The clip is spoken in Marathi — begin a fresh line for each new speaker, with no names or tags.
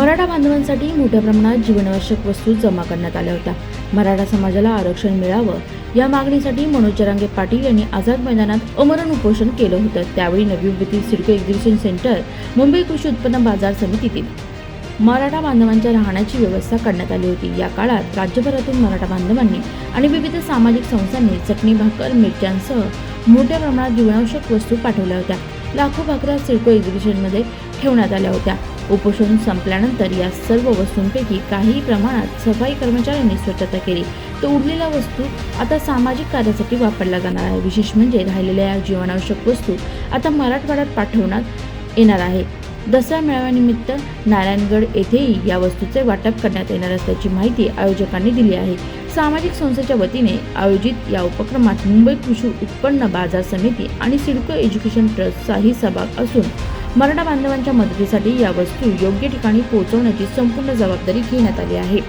मराठा बांधवांसाठी मोठ्या प्रमाणात जीवनावश्यक वस्तू जमा करण्यात आल्या होत्या. मराठा समाजाला आरक्षण मिळावं या मागणीसाठी मनोज जरांगे पाटील यांनी आझाद मैदानात अमरण उपोषण केलं होतं. त्यावेळी नवी मुंबईतील सिडको एक्झिबिशन सेंटर मुंबई कृषी उत्पन्न बाजार समितीतील मराठा बांधवांच्या राहण्याची व्यवस्था करण्यात आली होती. या काळात राज्यभरातून मराठा बांधवांनी आणि विविध सामाजिक संस्थांनी चटणी भाकर मिरच्यांसह मोठ्या प्रमाणात जीवनावश्यक वस्तू पाठवल्या होत्या. लाखो भाकऱ्या सिडको एक्झिबिशनमध्ये ठेवण्यात आल्या होत्या. उपोषण संपल्यानंतर या सर्व वस्तूंपैकी काही प्रमाणात सफाई कर्मचाऱ्यांनी स्वच्छता केली. तर उरलेल्या वस्तू आता सामाजिक कार्यासाठी वापरल्या जाणार आहे. विशेष म्हणजे राहिलेल्या या जीवनावश्यक वस्तू आता मराठवाड्यात पाठवण्यात येणार आहे. दसरा मेळाव्यानिमित्त नारायणगड येथेही या वस्तूचे वाटप करण्यात येणार असल्याची माहिती आयोजकांनी दिली आहे. सामाजिक संस्थेच्या वतीने आयोजित या उपक्रमात मुंबई कृषी उत्पन्न बाजार समिती आणि सिडको एज्युकेशन ट्रस्टचाही सहभाग असून मराठा बांधवांच्या मदतीसाठी या वस्तू योग्य ठिकाणी पोहोचवण्याची संपूर्ण जबाबदारी घेण्यात आली आहे.